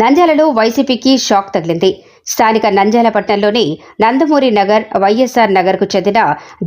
నంద్యాలలో వైసీపీకి షాక్ తగిలింది. స్థానిక నంద్యాలపట్నంలోని నందమూరి నగర్ వైఎస్ఆర్ నగర్కు చెందిన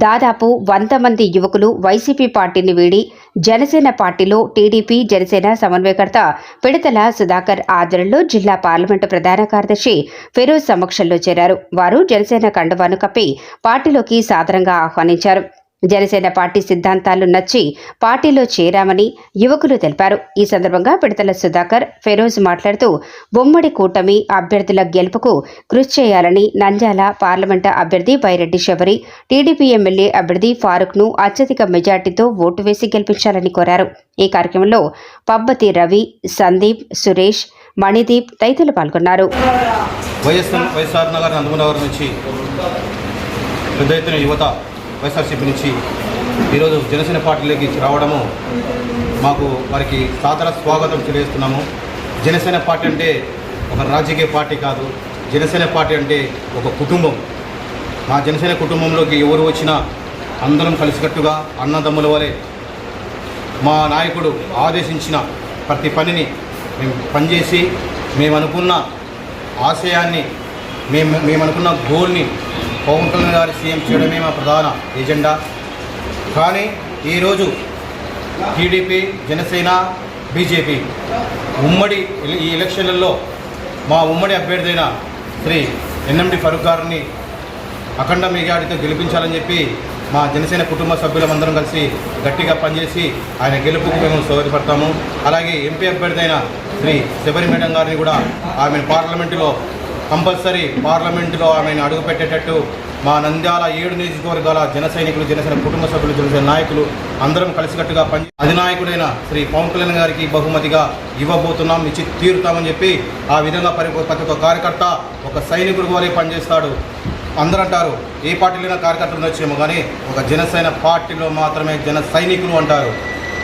దాదాపు వంద మంది యువకులు వైసీపీ పార్టీని వీడి జనసేన పార్టీలో టీడీపీ జనసేన సమన్వయకర్త పిడతల సుధాకర్ ఆధ్వర్యంలో జిల్లా పార్లమెంటు ప్రధాన కార్యదర్శి ఫిరోజ్ సమక్షంలో చేరారు. వారు జనసేన కండువాను కప్పి పార్టీలోకి సాదరంగా ఆహ్వానించారు. జనసేన పార్టీ సిద్ధాంతాలు నచ్చి పార్టీలో చేరామని యువకులు తెలిపారు. ఈ సందర్భంగా పిడతల సుధాకర్ ఫెరోజ్ మాట్లాడుతూ బొమ్మడి కూటమి అభ్యర్థుల గెలుపుకు కృషి చేయాలని నంద్యాల పార్లమెంటు అభ్యర్థి బైరెడ్డి శబరి టీడీపీ ఎమ్మెల్యే అభ్యర్థి ఫారూక్ను అత్యధిక మెజార్టీతో ఓటు వేసి గెలిపించాలని కోరారు. ఈ కార్యక్రమంలో పబ్బతి రవి సందీప్ సురేష్ మణిదీప్ తదితరులు పాల్గొన్నారు. వైఎస్ఆర్ నగర్ నుంచి పెద్ద ఎత్తున యువత వైఎస్ఆర్సీపీ నుంచి ఈరోజు జనసేన పార్టీలోకి రావడము మాకు వారికి సాదర స్వాగతం తెలియజేస్తున్నాము. జనసేన పార్టీ అంటే ఒక రాజకీయ పార్టీ కాదు జనసేన పార్టీ అంటే ఒక కుటుంబం. మా జనసేన కుటుంబంలోకి ఎవరు వచ్చినా అందరం కలిసికట్టుగా అన్నదమ్ముల వలె మా నాయకుడు ఆదేశించిన ప్రతి పనిని మేము పనిచేసి మేము అనుకున్న ఆశయాన్ని మేము మేము అనుకున్న గోల్ని పవన్ కళ్యాణ్ గారి సీఎం చేయడమే మా ప్రధాన ఎజెండా. కానీ ఈరోజు టీడీపీ జనసేన బీజేపీ ఉమ్మడి ఈ ఎలక్షన్లలో మా ఉమ్మడి అభ్యర్థి అయిన శ్రీ ఎన్ఎండి ఫరూక్ గారిని అఖండ మెజార్టీతో గెలిపించాలని చెప్పి మా జనసేన కుటుంబ సభ్యులమందరం కలిసి గట్టిగా పనిచేసి ఆయన గెలుపుకు మేము సోదరిపడతాము. అలాగే ఎంపీ అభ్యర్థి అయిన శ్రీ శబరి మేడం గారిని కూడా ఆమె పార్లమెంటులో కంపల్సరీ పార్లమెంటులో ఆమెను అడుగుపెట్టేటట్టు మా నంద్యాల ఏడు నియోజకవర్గాల జన సైనికులు జనసేన కుటుంబ సభ్యులు జనసేన నాయకులు అందరం కలిసికట్టుగా పని అధినాయకుడైన శ్రీ పవన్ కళ్యాణ్ గారికి బహుమతిగా ఇవ్వబోతున్నాం ఇచ్చి తీరుతామని చెప్పి ఆ విధంగా పరి ప్రతి ఒక్క కార్యకర్త ఒక సైనికుడు వలె పనిచేస్తాడు. అందరూ అంటారు ఏ పార్టీలోనే కార్యకర్తలు ఉండొచ్చేమో కానీ ఒక జనసేన పార్టీలో మాత్రమే జన సైనికులు అంటారు.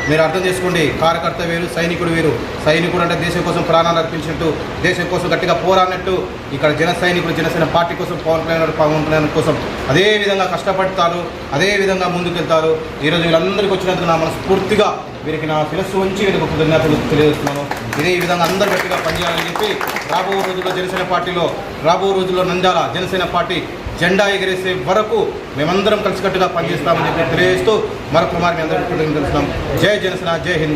మీరు అర్థం చేసుకోండి. కార్యకర్త వేరు సైనికుడు వేరు. సైనికుడు అంటే దేశం కోసం ప్రాణాలు అర్పించినట్టు దేశం కోసం గట్టిగా పోరాడినట్టు ఇక్కడ జన సైనికులు జనసేన పార్టీ కోసం పవన్ కళ్యాణ్ పవన్ కళ్యాణ్ కోసం అదే విధంగా కష్టపడతారు అదే విధంగా ముందుకెళ్తారు. ఈరోజు వీళ్ళందరికీ వచ్చినందుకు నా మనస్ఫూర్తిగా వీరికి నా శిరస్సు ఉంచి వీరికి కృతజ్ఞతలు తెలియజేస్తున్నాను. ఇదే ఈ విధంగా అందరు గట్టిగా పనిచేయాలని చెప్పి రాబో రోజుల్లో జనసేన పార్టీలో రాబో రోజుల్లో నంద్యాల జనసేన పార్టీ జెండా ఎగరేసే వరకు మేమందరం కలిసికట్టుగా పనిచేస్తామని చెప్పి తెలియజేస్తూ మరొక మరి మీ అందరికీ తెలుస్తున్నాం జై జనసేన జై హింద్.